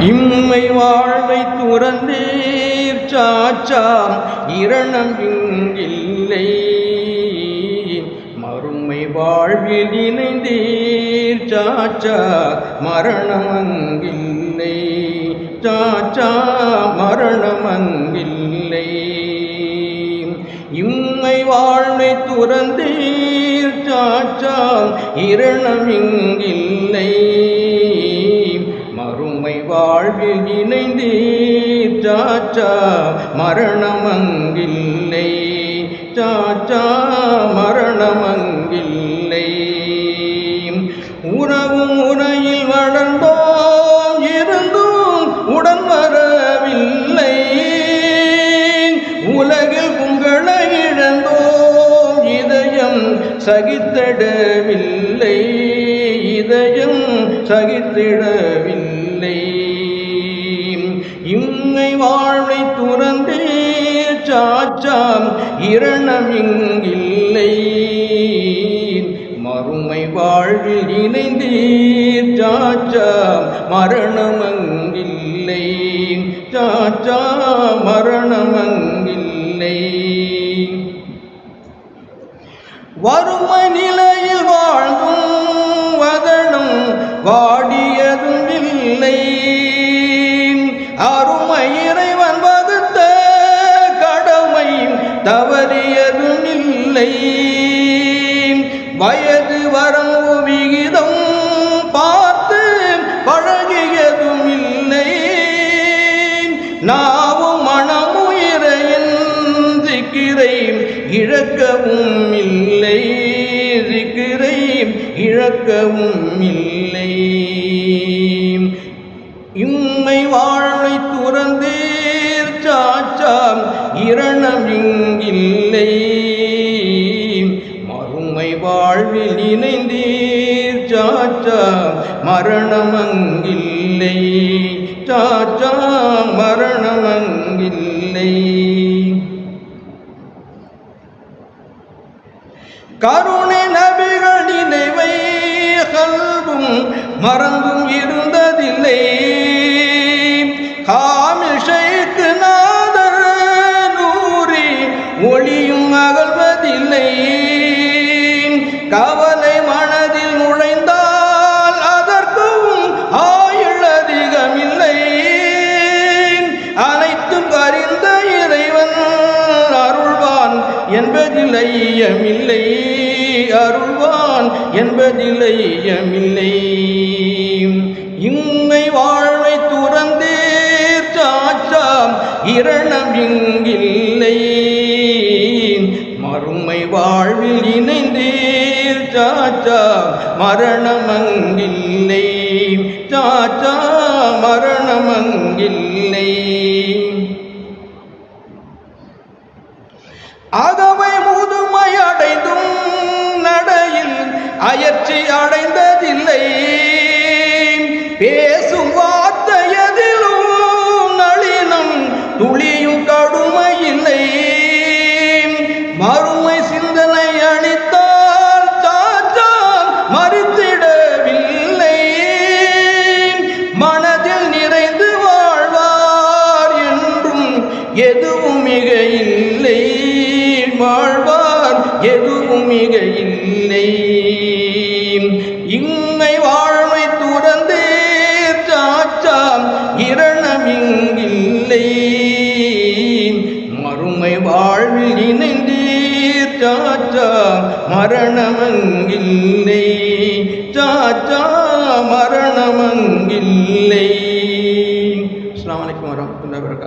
இம்மை வாழ்வை துறந்தீர் சாச்சா இரணம் இங்கில்லை. மறுமை வாழ்வில் இணைந்தீர் சாச்சா மரணம் அங்கில்லை. சாச்சா மரணம் அங்கில்லை. இம்மை வாழ்வை துறந்தீர் சாச்சா இரணம் இங்கில்லை. மறுமை வாழ்வில் இணைந்தீர் சாச்சா மரணமங்கில்லை. சாச்சா மரணமங்கில்லை. உறவும் உரையில் வளர்ந்தோம் இருந்தும் உடன் வரவில்லை. உலகில் உங்களை இழந்தோம் இதயம் சகித்திடவில்லை. இதயம் சகித்திடவில்லை. இம்மை வாழ்வை துறந்தே சாச்சாம். இரணம் இங்கில்லை. மறுமை வாழ்வில் இணைந்தீர் சாச்சா மரணம் அங்கில்லை. சாச்சா மரணம் அங்கில்லை. வறுமை நிலை வாடியதும் இல்லை அருமை இறைவன் வகுத்த கடமை தவறியதும் இல்லை வயது வரம்பு விகிதம் பார்த்து பழகியதும் இல்லை நாவும் மனமும் இறையின் இழக்கவும் இல்லை. இழக்கவும் இல்லை. இம்மை வாழ்வை துறந்தீர் சாச்சாம் இரணம் இங்கில்லை. மறுமை வாழ்வில் இணைந்தீர் சாச்சா மரணம் அங்கில்லை. சாச்சா மரணம் அங்கில்லை. கருணை நபிகள் நினைவை கல்வும் மறந்து என்பதில் ஐயமில்லை அருள்வான் என்பதில் ஐயமில்லை இம்மை வாழ்வை துறந்தேர் சாச்சாம் இரணம் இங்கில்லை. மறுமை வாழ்வில் இணைந்தேர் சாச்சா மரணம் அங்கில்லை சாச்சா மரணம் அயற்றி அயற்சி அடைந்ததில்லை. பேசும் வார்த்தையதிலும் நளினம் துளியும் கடுமையில்லை. மறுமை சிந்தனை அளித்தால் சாச்சா மறுத்திடவில்லை. மனதில் நிறைந்து வாழ்வார் என்றும் எதுவும் மிக இல்லை வாழ்வார் எதுவும் மிக இல்லை மரணமங்கில்லை. சாச்சா மரணமங்கில்லை. அஸ்லாம் அலைக்கும் வரஹ்மத்துல்லாஹி வபரகாத்துஹு.